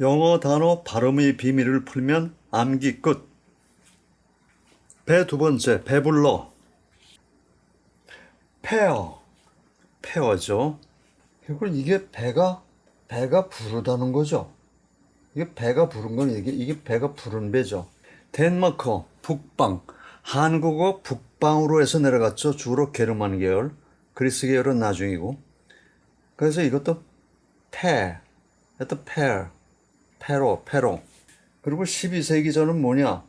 영어 단어 발음의 비밀을 풀면 암기 끝. 배 두 번째, 배불러. 페어. 페어죠. 결국 이게 배가, 배가 부르다는 거죠. 이게 배가 부른 건 이게, 이게 배가 부른 배죠. 덴마크, 북방. 한국어 북방으로 해서 내려갔죠. 주로 게르만 계열. 그리스 계열은 나중이고. 그래서 이것도 페, 이것도 페, 페로, 페로. 그리고 12세기 전은 뭐냐?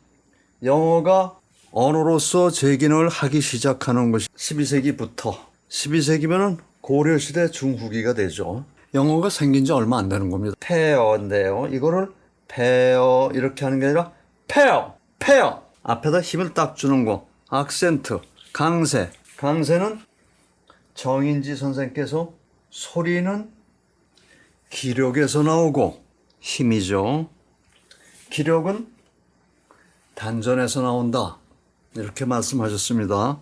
영어가 언어로서 재기능을 하기 시작하는 것이 12세기부터 12세기면은 고려시대 중후기가 되죠. 영어가 생긴 지 얼마 안 되는 겁니다. 페어인데요. 이거를 페어 이렇게 하는 게 아니라 페어, 페어. 앞에다 힘을 딱 주는 거. 악센트, 강세. 강세는 정인지 선생께서 소리는 기력에서 나오고 힘이죠. 기력은 단전에서 나온다. 이렇게 말씀하셨습니다.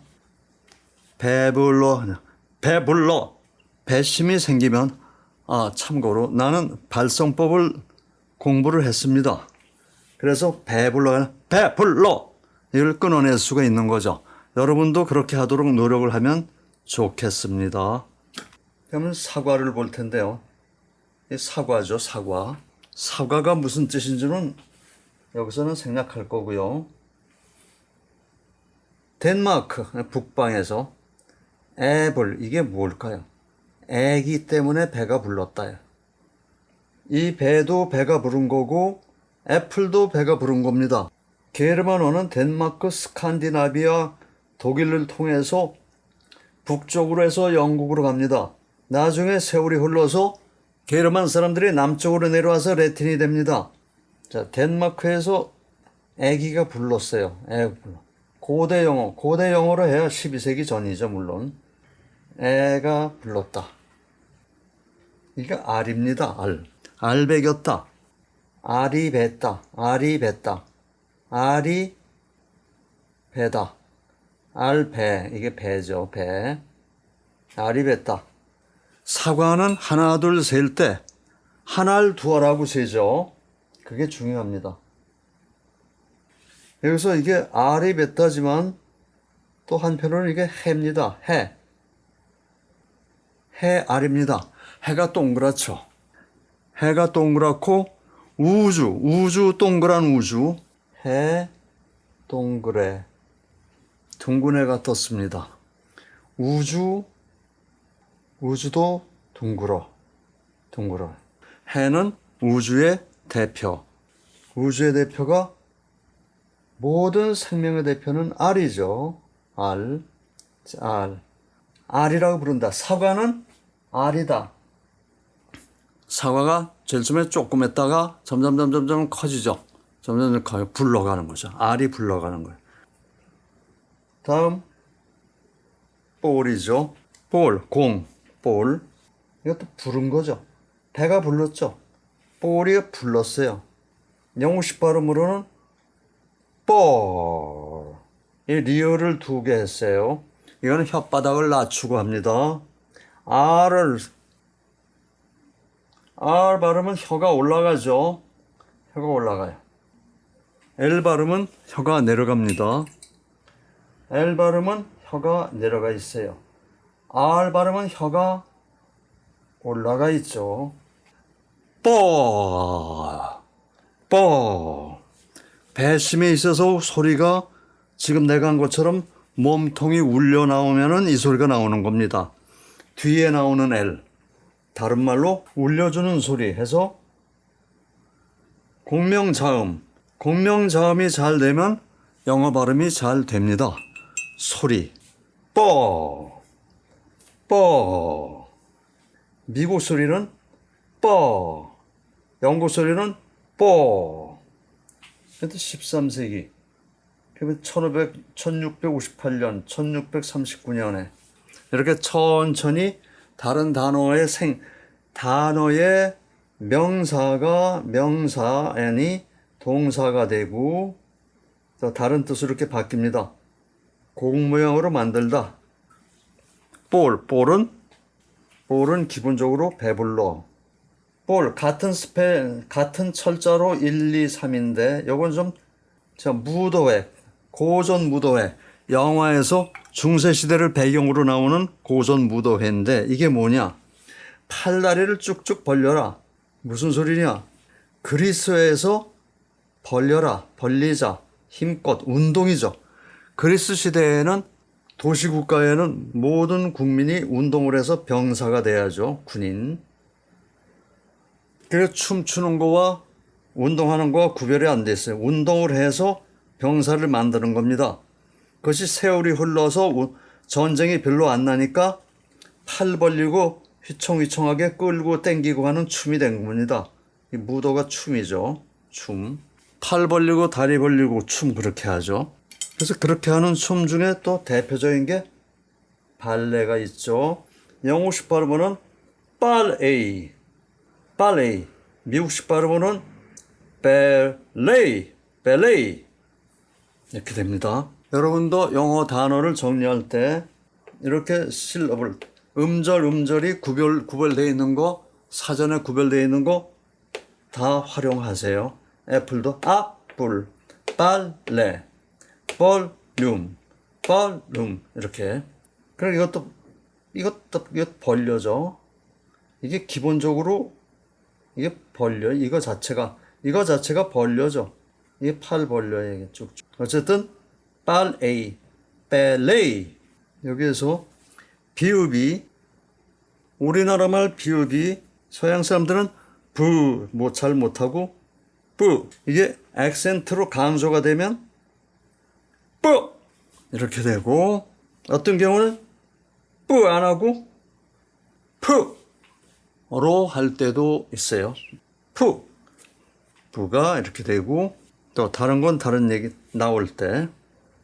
배불러, 배불러, 배심이 생기면, 아, 참고로 나는 발성법을 공부를 했습니다. 그래서 배불러, 배불러! 이걸 끊어낼 수가 있는 거죠. 여러분도 그렇게 하도록 노력을 하면 좋겠습니다. 그러면 사과를 볼 텐데요. 이 사과죠, 사과. 사과가 무슨 뜻인지는 여기서는 생략할 거고요. 덴마크 북방에서 애불 이게 뭘까요? 애기 때문에 배가 불렀다. 이 배도 배가 부른 거고 애플도 배가 부른 겁니다. 게르만어는 덴마크, 스칸디나비아, 독일을 통해서 북쪽으로 해서 영국으로 갑니다. 나중에 세월이 흘러서 게르만 사람들이 남쪽으로 내려와서 레틴이 됩니다. 자, 덴마크에서 애기가 불렀어요. 애 불러. 고대 영어, 고대 영어로 해야 12세기 전이죠, 물론. 애가 불렀다. 이게 알입니다, 알. 알배겼다. 알이 뱉다. 알이 뱉다. 알이 배다. 알배. 이게 배죠, 배. 알이 뱉다. 사과는 하나, 둘, 셀 때, 하나를 두어라고 세죠. 그게 중요합니다. 여기서 이게 알이 뱉다지만 또 한편으로는 이게 해입니다. 해. 해 알입니다. 해가 동그랗죠. 해가 동그랗고 우주, 우주 동그란 우주. 해 동그래. 둥근 해가 떴습니다. 우주, 우주도 둥글어. 둥글어. 해는 우주의 대표. 우주의 대표가 모든 생명의 대표는 알이죠. 알. 알. 알이라고 부른다. 사과는 알이다. 사과가 제일 처음에 조금 했다가 점점 점점 점 커지죠. 점점 커 불러가는 거죠. 알이 불러가는 거예요. 다음 볼이죠. 볼, 공, 볼. 이것도 부른 거죠. 배가 불렀죠. 볼이 불렀어요. 영국식 발음으로는 볼. 이 리얼을 두 개 했어요. 이거는 혓바닥을 낮추고 합니다. R을 R 발음은 혀가 올라가죠. 혀가 올라가요. L 발음은 혀가 내려갑니다. L 발음은 혀가 내려가 있어요. R 발음은 혀가 올라가 있죠. 뽀, 뽀. 배심에 있어서 소리가 지금 내가 한 것처럼 몸통이 울려 나오면은 이 소리가 나오는 겁니다. 뒤에 나오는 L. 다른 말로 울려주는 소리 해서 공명자음. 공명자음이 잘 되면 영어 발음이 잘 됩니다. 소리. 뻐. 뻐. 미국 소리는 뻐. 영국 소리는 뻐. 그때 13세기. 그러면 1500, 1658년, 1639년에 이렇게 천천히 다른 단어의 생, 단어의 명사가 명사니 동사가 되고 또 다른 뜻으로 이렇게 바뀝니다. 공 모양으로 만들다. 볼, 볼은? 볼은 기본적으로 배불러. 볼 같은 스펠 같은 철자로 1, 2, 3인데 요건 좀저 무도회 고전 무도회. 영화에서 중세 시대를 배경으로 나오는 고전 무도회인데 이게 뭐냐? 팔다리를 쭉쭉 벌려라. 무슨 소리냐? 그리스에서 벌려라. 벌리자. 힘껏 운동이죠. 그리스 시대에는 도시국가에는 모든 국민이 운동을 해서 병사가 돼야죠 군인 그래서 춤추는 거와 운동하는 거와 구별이 안 됐어요. 운동을 해서 병사를 만드는 겁니다. 그것이 세월이 흘러서 우- 전쟁이 별로 안 나니까 팔 벌리고 휘청휘청하게 끌고 땡기고 하는 춤이 된 겁니다. 이 무도가 춤이죠. 춤. 팔 벌리고 다리 벌리고 춤 그렇게 하죠. 그래서 그렇게 하는 춤 중에 또 대표적인 게 발레가 있죠. 영어식 발음은 발레. 발레. 미국식 발음은 벨레이, 벨레이 이렇게 됩니다. 여러분도 영어 단어를 정리할 때 이렇게 실업을 음절 음절이 구별 구별되어 있는 거 사전에 구별되어 있는 거 다 활용하세요. 애플도 아뿔, 빨래, 볼륨, 볼룸 이렇게. 그럼 이것도 이것도 이것 벌려져. 이게 기본적으로 이게 벌려. 이거 자체가 이거 자체가 벌려져. 이게 팔 벌려요 이게 쭉쭉. 어쨌든 빨에이 벨레이. 여기에서 비읍이 우리나라 말 비읍이 서양 사람들은 부 뭐 잘 못하고 뿌 이게 액센트로 강조가 되면 뿌 이렇게 되고 어떤 경우는 뿌 안 하고 푸 로 할 때도 있어요. 푸. 부가 이렇게 되고 또 다른 건 다른 얘기 나올 때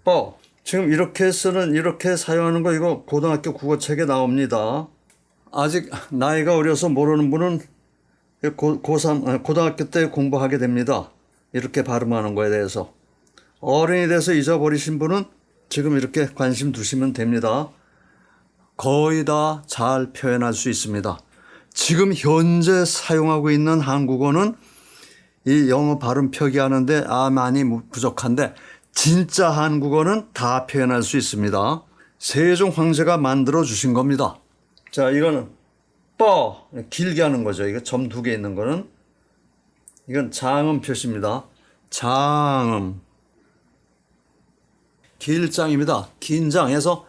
뻐. 지금 이렇게 쓰는 이렇게 사용하는 거 이거 고등학교 국어책에 나옵니다. 아직 나이가 어려서 모르는 분은 고, 고3, 아, 고등학교 때 공부하게 됩니다. 이렇게 발음하는 거에 대해서. 어른이 돼서 잊어버리신 분은 지금 이렇게 관심 두시면 됩니다. 거의 다 잘 표현할 수 있습니다. 지금 현재 사용하고 있는 한국어는 이 영어 발음 표기하는데 아 많이 부족한데 진짜 한국어는 다 표현할 수 있습니다. 세종 황제가 만들어 주신 겁니다. 자, 이거는 뻐 길게 하는 거죠. 이거 점 두 개 있는 거는 이건 장음 표시입니다. 장음 길장입니다. 긴장해서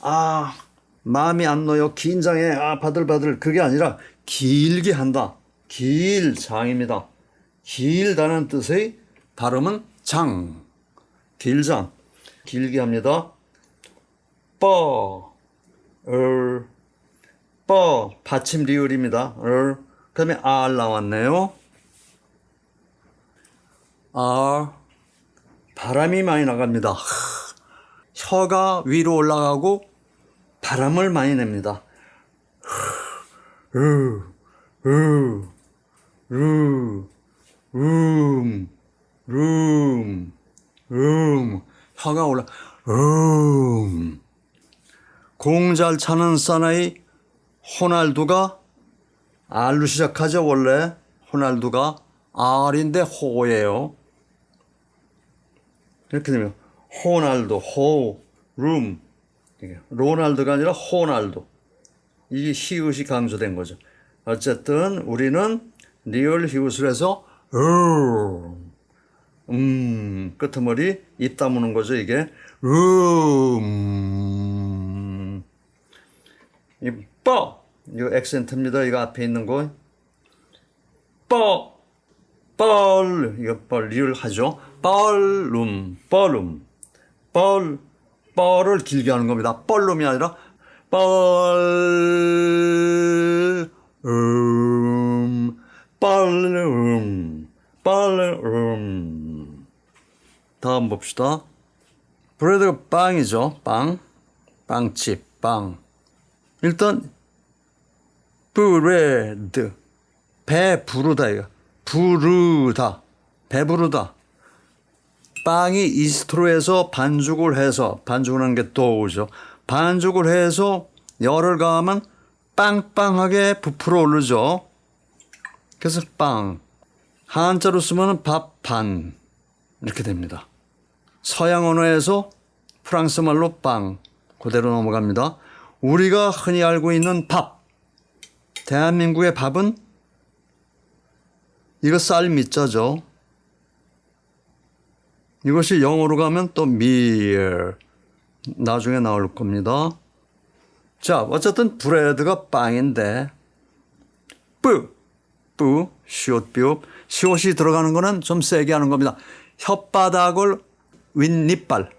아 마음이 안 놓여 긴장해. 아 바들바들. 그게 아니라 길게 한다. 길장입니다. 길다는 뜻의 발음은 장. 길장. 길게 합니다. 뻐, 을, 뻐. 받침 리을입니다. 을, 그다음에 알 나왔네요. 알 바람이 많이 나갑니다 혀가 위로 올라가고 바람을 많이 냅니다. 으, 으, 루, 음, 룸, 음, 혀가 올라, 음. 공 잘 차는 사나이 호날두가 R로 시작하죠, 원래. 호날두가 R인데 호예요. 이렇게 되면 호날두, 호, 룸, 로날드가 아니라 호날두. 이게 히읗이 강조된 거죠. 어쨌든 우리는 리얼 히읗을 해서 음, 음 끄트머리 입 다무는 거죠 이게 음, 이 뻐 이거 액센트입니다. 이거 앞에 있는 거 뻐, 뻘 이거 뻘 리얼 하죠. 뻘룸, 뻘룸, 뻘 뻘을 길게 하는 겁니다. 뻘룸이 아니라 뻘, 음, 뻘룸, 뻘룸. 다음 봅시다. 브레드가 빵이죠. 빵. 빵집, 빵. 일단, 브레드. 배 부르다, 이거. 부르다. 배부르다. 빵이 이스트로에서 반죽을 해서 반죽을 하는 게 떠오르죠. 반죽을 해서 열을 가하면 빵빵하게 부풀어 오르죠. 그래서 빵. 한자로 쓰면 밥 반. 이렇게 됩니다. 서양 언어에서 프랑스 말로 빵. 그대로 넘어갑니다. 우리가 흔히 알고 있는 밥. 대한민국의 밥은 이거 쌀 밑자죠. 이것이 영어로 가면 또 meal. 나중에 나올 겁니다. 자, 어쨌든 브레드가 빵인데 뿌, 뿌, 시옷, 뷰. 시옷이 들어가는 거는 좀 세게 하는 겁니다. 혓바닥을 윗니빨,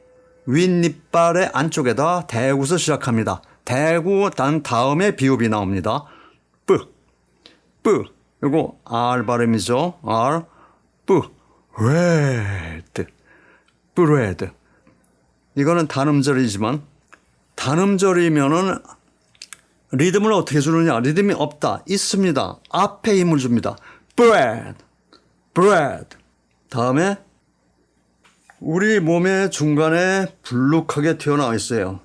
윗니빨의 안쪽에다 대고서 시작합니다. 대고 단 다음에 비읍이 나옵니다. 뿌, 뿌. 요거 R 발음이죠. R, 뿌, 레드, 브레드. 이거는 단음절이지만 단음절이면은 리듬을 어떻게 주느냐? 리듬이 없다. 있습니다. 앞에 힘을 줍니다. bread, bread. 다음에 우리 몸의 중간에 불룩하게 튀어나와 있어요.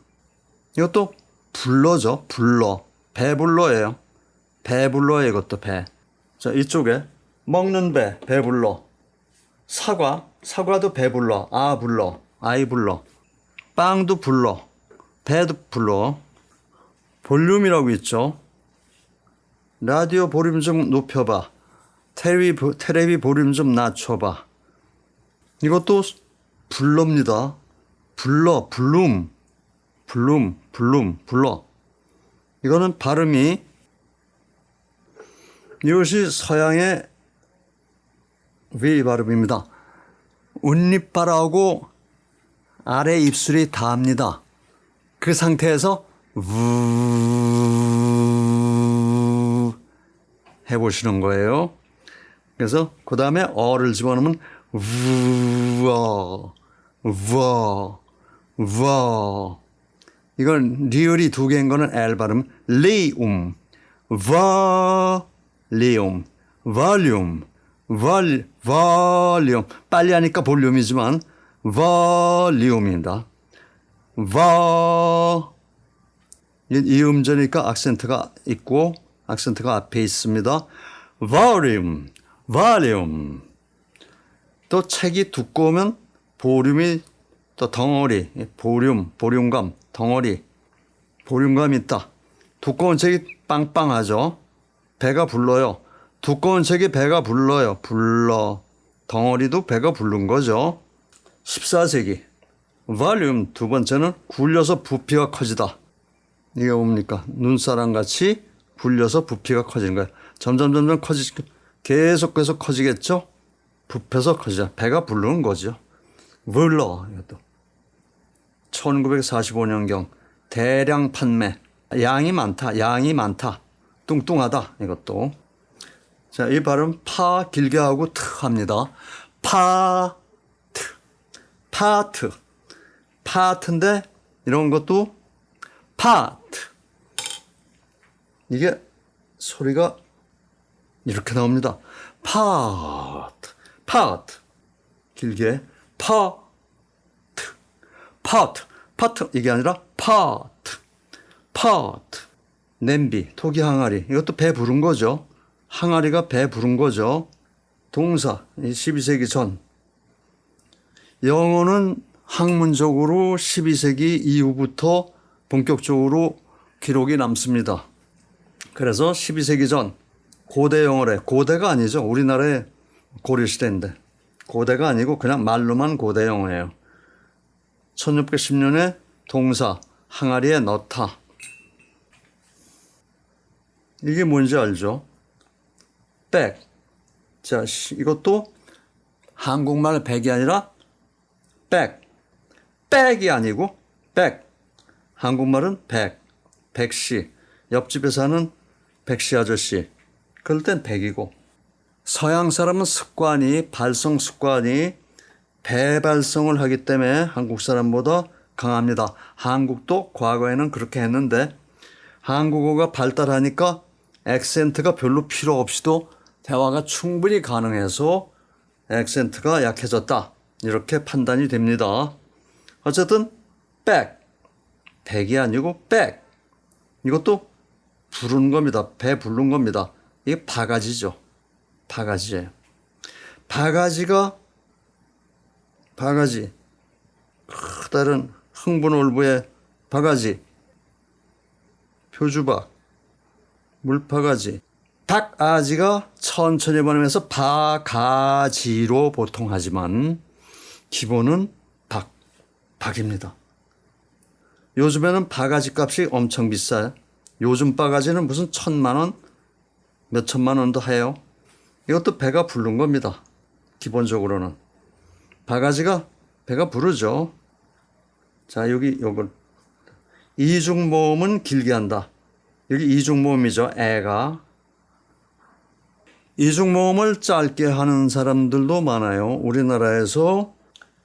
이것도 불러죠. 불러. 배불러예요. 배불러예요. 이것도 배. 자, 이쪽에 먹는 배, 배불러. 사과, 사과도 배 불러. 아 불러. 아이 불러. 빵도 불러. 배도 불러. 볼륨이라고 있죠. 라디오 볼륨 좀 높여봐. 테레비, 보- 테레비 볼륨 좀 낮춰봐. 이것도 불러입니다. 불러, 블룸, 블룸, 블룸, 불러. 이거는 발음이 이것이 서양의 위 발음입니다. 운립발하고 아래 입술이 닿습니다. 그 상태에서 우 해보시는 거예요. 그래서 그 다음에 어를 집어넣으면 우어 우어 우어 이건 리을이 두 개인 거는 L 발음 리움 볼륨 볼륨 볼 볼륨 빨리 하니까 볼륨이지만 볼륨입니다. 버. 이, 이 음절이니까 악센트가 있고 악센트가 앞에 있습니다. volume, volume. 또 책이 두꺼우면 볼륨이 또 덩어리, 볼륨, 볼륨감, 덩어리, 볼륨감 있다. 두꺼운 책이 빵빵하죠. 배가 불러요. 두꺼운 책이 배가 불러요. 불러. 덩어리도 배가 부른 거죠. 14세기. 볼륨 두 번째는 굴려서 부피가 커지다. 이게 뭡니까? 눈사람 같이 굴려서 부피가 커지는 거예요. 점점 점점 커지 계속 계속 커지겠죠? 부패서 커지자. 배가 부르는 거죠. 불러 이것도. 1945년경 대량 판매. 양이 많다. 양이 많다. 뚱뚱하다. 이것도. 자, 이 발음 파 길게 하고 트 합니다. 파트. 파트. 파트인데 이런 것도 파트. 이게 소리가 이렇게 나옵니다. 파트. 파트. 길게 파트. 파트. 파트. 이게 아니라 파트. 파트. 냄비, 토기 항아리. 이것도 배 부른 거죠. 항아리가 배 부른 거죠. 동사, 이 12세기 전. 영어는 학문적으로 12세기 이후부터 본격적으로 기록이 남습니다. 그래서 12세기 전 고대 영어래. 고대가 아니죠. 우리나라의 고려 시대인데. 고대가 아니고 그냥 말로만 고대 영어예요. 1610년에 동사 항아리에 넣다. 이게 뭔지 알죠? 백. 자, 시- 이것도 한국말 백이 아니라 백. 백이 아니고 백. 한국말은 백. 백씨. 옆집에 사는 백씨 아저씨. 그럴 땐 백이고. 서양 사람은 습관이, 발성 습관이 배발성을 하기 때문에 한국 사람보다 강합니다. 한국도 과거에는 그렇게 했는데 한국어가 발달하니까 액센트가 별로 필요 없이도 대화가 충분히 가능해서 액센트가 약해졌다. 이렇게 판단이 됩니다. 어쨌든 백, 백이 아니고 백. 이것도 부르는 겁니다. 배 부른 겁니다. 이게 바가지죠. 바가지예요. 바가지가 바가지 커다란 흥분 올부의 바가지 표주박 물바가지 닭아지가 천천히 번으면서 바가지로 보통 하지만 기본은 박 박입니다. 요즘에는 바가지 값이 엄청 비싸요. 요즘 바가지는 무슨 천만 원, 몇 천만 원도 해요. 이것도 배가 부른 겁니다. 기본적으로는. 바가지가 배가 부르죠. 자, 여기 요걸. 이중 모음은 길게 한다. 여기 이중 모음이죠. 애가. 이중모음을 짧게 하는 사람들도 많아요. 우리나라에서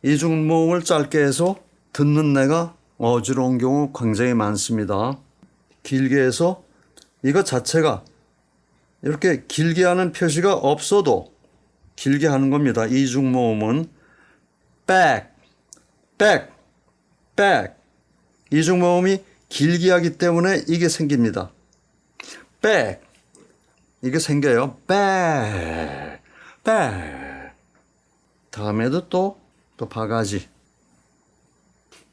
이중모음을 짧게 해서 듣는 내가 어지러운 경우 굉장히 많습니다. 길게 해서 이것 자체가 이렇게 길게 하는 표시가 없어도 길게 하는 겁니다. 이중모음은 back, back, back. 이중모음이 길게 하기 때문에 이게 생깁니다. back. 이게 생겨요. back, back. 다음에도 또, 또 바가지.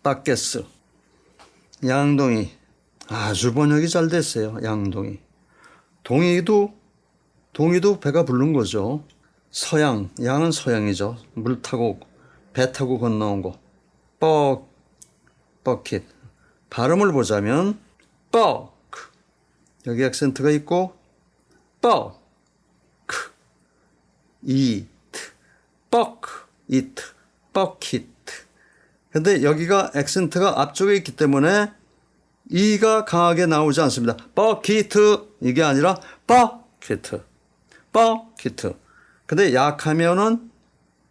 바게스. 양동이. 아주 번역이 잘 됐어요. 양동이. 동이도 동이도 배가 부른 거죠. 서양, 양은 서양이죠. 물 타고 배 타고 건너온 거. 뻐 버킷. 발음을 보자면 뻐 여기 액센트가 있고 뻐 이트 뻐크 이트 버킷. 근데 여기가 액센트가 앞쪽에 있기 때문에 이가 강하게 나오지 않습니다. 버키트 이게 아니라 버키트. 버키트. 근데 약하면은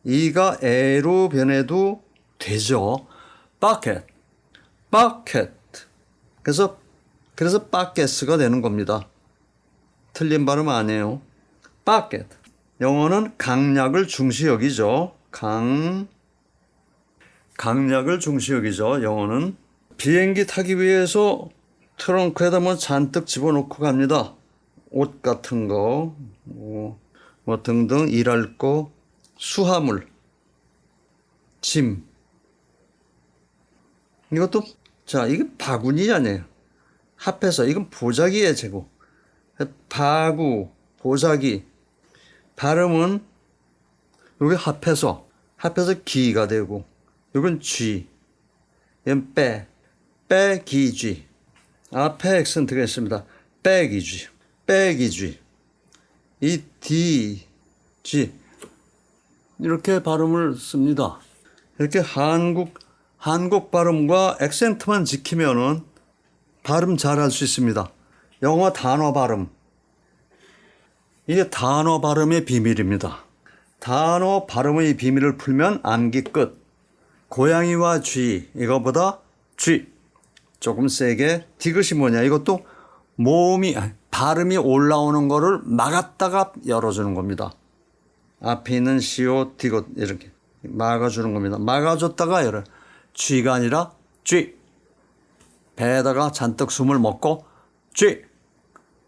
이가 에로 변해도 되죠. 버켓. 버켓. 그래서 그래서 바게스가 되는 겁니다. 틀린 발음 아니에요. 버켓. 영어는 강약을 중시 여기죠. 강 강약을 중시 여기죠. 영어는 비행기 타기 위해서 트렁크에다 뭐 잔뜩 집어넣고 갑니다. 옷 같은 거, 뭐, 뭐 등등 일할 거, 수화물, 짐. 이것도 자 이게 바구니 아니에요. 합해서 이건 보자기의 제고. 바구, 보자기. 발음은 여기 합해서 합해서 기가 되고 이건 쥐, 이건 빼. 빼기쥐. 앞에 액센트가 있습니다. 빼기쥐. 빼기쥐. 이 D, G. 이렇게 발음을 씁니다. 이렇게 한국, 한국 발음과 액센트만 지키면은 발음 잘 할 수 있습니다. 영어 단어 발음. 이게 단어 발음의 비밀입니다. 단어 발음의 비밀을 풀면 암기 끝. 고양이와 쥐, 이거보다 쥐. 조금 세게 디귿이 뭐냐 이것도 모음이 발음이 올라오는 거를 막았다가 열어주는 겁니다. 앞에 있는 시오 디귿 이렇게 막아주는 겁니다. 막아줬다가 열어. 쥐가 아니라 쥐. 배에다가 잔뜩 숨을 먹고 쥐.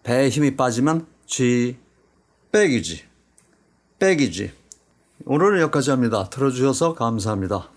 배에 힘이 빠지면 쥐. 빼기지. 빼기지. 오늘은 여기까지 합니다. 들어주셔서 감사합니다.